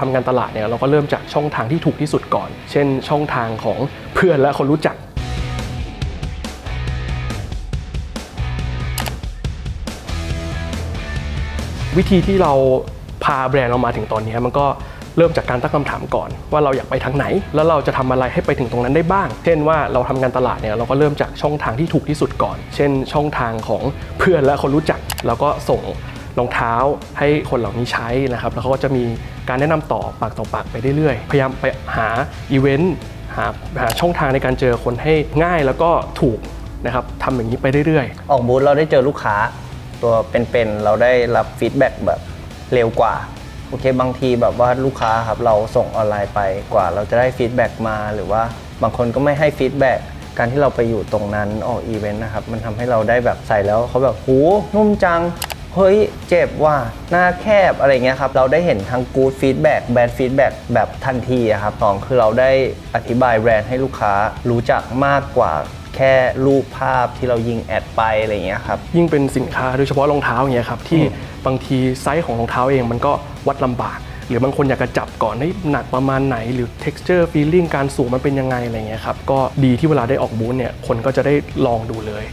ทำงานตลาดเนี่ยเราก็เริ่มจากช่องทางที่ถูกที่สุดก่อน เช่น ช่องทางของเพื่อนและคนรู้จัก วิธีที่เราพาแบรนด์เรามาถึงตอนนี้มันก็เริ่มจากการตั้งคำถามก่อน ว่าเราอยากไปทางไหน แล้วเราจะทำอะไรให้ไปถึงตรงนั้นได้บ้าง เช่นว่าเราทำงานตลาดเนี่ยเราก็เริ่มจากช่องทางที่ถูกที่สุดก่อน เช่น ช่องทางของเพื่อนและคนรู้จัก แล้วก็ส่ง รองเท้าให้คนเหล่านี้ใช้นะครับ แล้วเขาก็จะมีการแนะนำต่อปากต่อปากไปเรื่อยๆ พยายามไปหาอีเวนต์หาหาช่องทางในการเจอคนให้ง่ายแล้วก็ถูกนะครับทำอย่างนี้ไปเรื่อยๆ ออกบูธเราได้เจอลูกค้าตัวเป็นๆเราได้รับฟีดแบ็กแบบเร็วกว่าโอเคบางทีแบบว่าลูกค้าครับเราส่งออนไลน์ไปกว่า เราจะได้ฟีดแบ็กมาหรือว่าบางคนก็ไม่ให้ฟีดแบ็กการที่เราไปอยู่ตรงนั้นออกอีเวนต์นะครับมันทำให้เราได้แบบใส่แล้วเขาแบบหูนุ่มจัง เฮ้ยเจ็บว่ะหน้าแคบอะไรเงี้ยครับ เราได้เห็นทั้ง good feedback bad feedback แบบทันทีอะครับสองคือเราได้อธิบายแบรนด์ให้ลูกค้ารู้จักมากกว่าแค่รูปภาพที่เรายิงแอดไปอะไรเงี้ยครับ ยิ่งเป็นสินค้าโดยเฉพาะรองเท้าอย่างเงี้ยครับที่บางทีไซส์ของรองเท้าเองมันก็วัดลำบาก หรือบางคนอยากจะจับก่อนให้หนักประมาณไหน หรือ texture feeling การสูงมันเป็นยังไงอะไรเงี้ยครับก็ดีที่เวลาได้ออกบูธเนี่ยคนก็จะได้ลองดูเลย